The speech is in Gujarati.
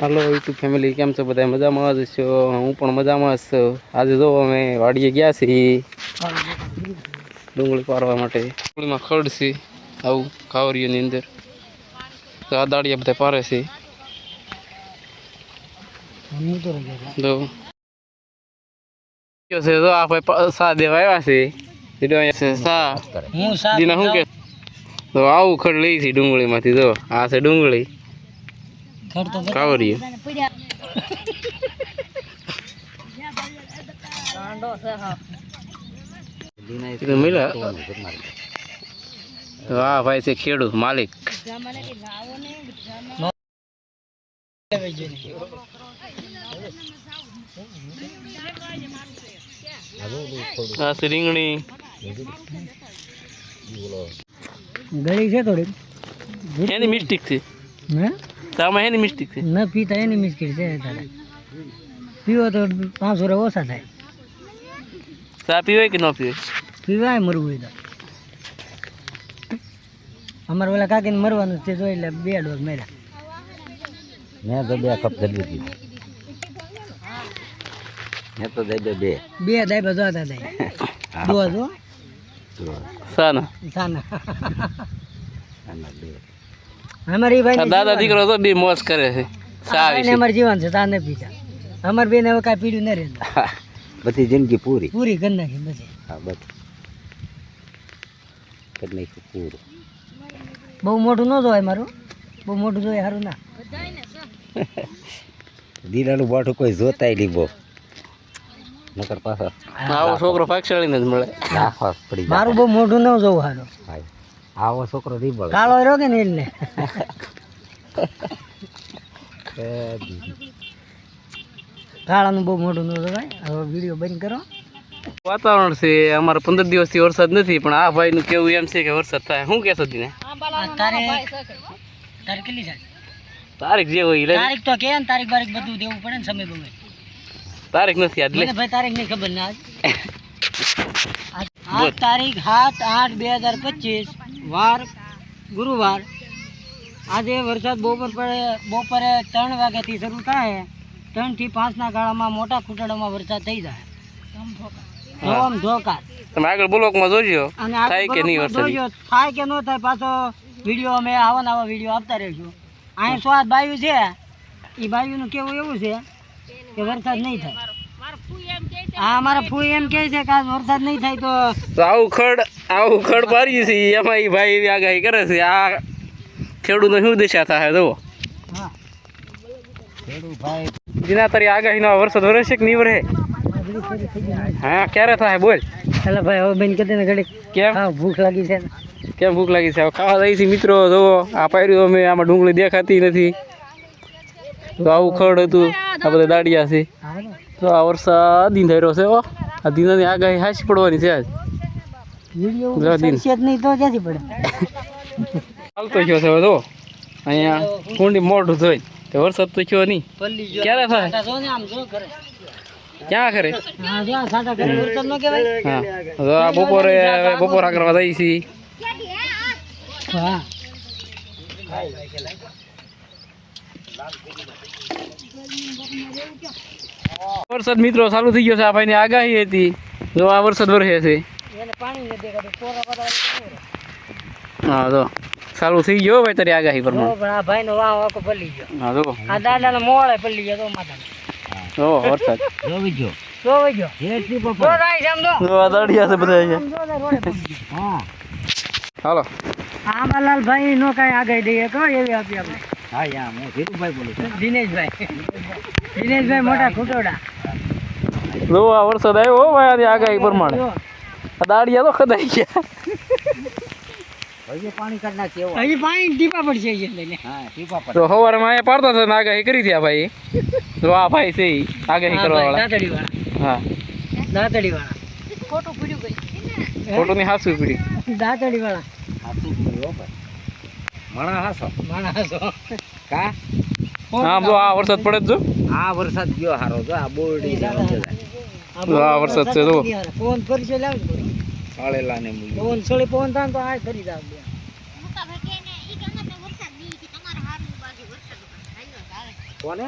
હાલો યુટ્યુબ ફેમિલી કેમ છો બધા? મજામાં જ છો? હું પણ મજામાં જ છું. આજે જો અમે વાડીએ ગયા છીએ ડુંગળી પારવા માટે. ડુંગળીમાં ખડ છે આવું કાવરીઓની અંદર. તો આ દાડિયા બધા પારે છે. છે? જો આ ભાઈ પા- સા દેવા આવ્યા છે. સા. હું કે? તો આવું ખડ લઈ છે ડુંગળીમાંથી જો. આ છે ડુંગળી. તો આ ભાઈ છે ખેડૂત માલિક. આ રીંગણી. ગળી છે થોડી એની મિસ્ટેક છે. હે તામાં એની મિસ્ટેક છે. ન પીતા એની મિસ્ટેક છે તારે. પીવો તો પાંચસો રૂપિયા ઓછા થાય. ચા પીવાય કે ન પીવાય? પીવાય મરવું હોય તો. અમારે ઓલા કાકીને મરવાનું છે જોઈ એટલે બે ડોઝ મર્યા મેં તો બે કપ કરી દીધી મેં તો દઈ દે બે. બે દાયબા જોતા દઈ ડોઝ હો. સાના. સાના. સાના બે. અમારી ભાઈ દાદા દીકરો તો બી મોજ કરે છે. અમારે જીવન છે તાને પીતા અમાર બેન હવે કાંઈ પીડ્યું ન રહે. બધી જિંદગી પૂરી. પૂરી કરી નાખી પછી હા બસ. કરી નાખ્યું પૂરું. બહુ મોટું ન જોવાય મારું. બહુ મોટું જોઈએ સારું ના. દીરાનું બાઠું કોઈ જોતાય નહીં બહુ. નકર પાછા આવો છોકરો પાકશાળીને જ મળે મારું બહુ મોટું ન જોવું સારું. આવો છોકરો નહીં મળે. કાળો રહ્યો કે ને? એટલે એ કાળાનું બહુ મોટું ન ભાઈ હવે વીડિયો બંધ કરો. વાતાવરણ છે અમારે પંદર દિવસથી વરસાદ નથી પણ આ ભાઈનું કેવું એમ છે કે વરસાદ થાય. શું કહેશો તીને તારીખ કેટલી છે? તારીખ જે હોય તારીખ તો કે ને તારીખ બારીખ બધું દેવું પડે ને સમય બમે તારીખ નથી આજ લે. ભાઈ તારીખ નહીં ખબર ના આજ આજ તારીખ સાત આઠ બે હજાર પચીસ. વાર ગુરુવાર. આજે વરસાદ બપોર પડે બપોરે ત્રણ વાગ્યાથી શરૂ થાય ત્રણથી પાંચના ગાળામાં મોટા ખૂટડામાં વરસાદ થઈ જાય. ધોમ ધોકાર. તમે આગળ બ્લોકમાં જોજો. અને થાય કે નહીં વરસાદ? જોજો, થાય કે ન થાય પાછો વીડિયો અમે આવા ને આવા વીડિયો આપતા રહીશું અહીં સ્વાદ બાયું છે? એ બાયુનું કેવું એવું છે? કે વરસાદ નહીં થાય. હા અમારા ફૂઈ એમ કહે છે કે આજ વરસાદ નહીં થાય તો તો આવું ખડ આવું ખડ પાડીએ છીએ એમાં એ ભાઈ એવી આગાહી કરે છે. આ ખેડૂતનો શું દિશા થાય જુઓ. જીના તારી આગાહીનો વરસાદ વરસે કે નહીં વરસે? હા ક્યારે થાય બોલ. ચાલો ભાઈ હવે બેન કહેते ને ઘડી કેમ? ભૂખ લાગી છે કેમ ભૂખ લાગી છે? ખાવા દઈ છે મિત્રો જુઓ. આ પાર્યું અમે આમાં ડુંગળી દેખાતી નથી. તો આવું ખડ હતું. આ બધા દાડિયા છે. તો આ વરસાદ ધીંધાર્યો છે ઓ આ ધીનાની આગાહી હાચી પડવાની છે આજ. વીડિયો લો દિન. સરશે જ નહીં તો ક્યાંથી પડે? ચાલતો થયો છે હવે જો અહીંયા કુંડી મોઢું જોઈ તો વરસાદ તો થયો નહીં. ક્યારે થાય? સાટા જો ને આમ જો કરે. ક્યાં ખરે હા બપોરે બપોરા કરવા છે. છીએ હા. વરસાદ મિત્રો ચાલુ થઈ ગયો છે. આ ભાઈની આગાહી હતી. જો આ વરસાદ વરસે છે. હા જો. ચાલુ થઈ ગયો ભાઈ તારી આગાહી પર પણ આ ભાઈ નો વાહ વાકો પલ્લી ગયો. હા જો. આ દાદા નો મોળે પલ્લી ગયો તો માતા જો વરસાદ. જોવી જો. રાઈ જો. આ દાડિયા છે બધા અહીંયા. હા હાલો ભાઈ નો કઈ આગાહી દઈએ કહો એવી આપી આપણે. હા યા હું ધીરુભાઈ બોલું છું. દિનેશભાઈ. દિનેશભાઈ મોટા ખુટોડા જો આ વરસાદ આવ્યો હો ભાઈ આની આગાહી પ્રમાણે. દાડિયા તો ખદાઈ ગયા. હજી પાણી કાઢ નાખી એવો હજી પાણી ટીપા પડશે અહીંયા લઈને. હા ટીપા પર. તો સવારમાં અહીંયા પાડતા હતા આગાહી કરી હતી આ ભાઈ. જો આ ભાઈ છે આગાહી કરવા વાળા દાંતડી વાળા હા. દાંતડી વાળા ખોટું પૂર્યું ગઈ ખોટું ની હાસુ પડ્યું દાંતડી વાળા હાસું પૂરી ભાઈ. મણા હાસો માણસો કા? હા જો આ વરસાદ પડે જો. આ વરસાદ ગયો હારો જો આ બોરડી આ આ વરસાદ છે જો. પવન ફરી છે લાવ સાળેલા ને મૂલ્ય ફોન છોડી ફોન થાય તો આ ફરી આપણે. કોને?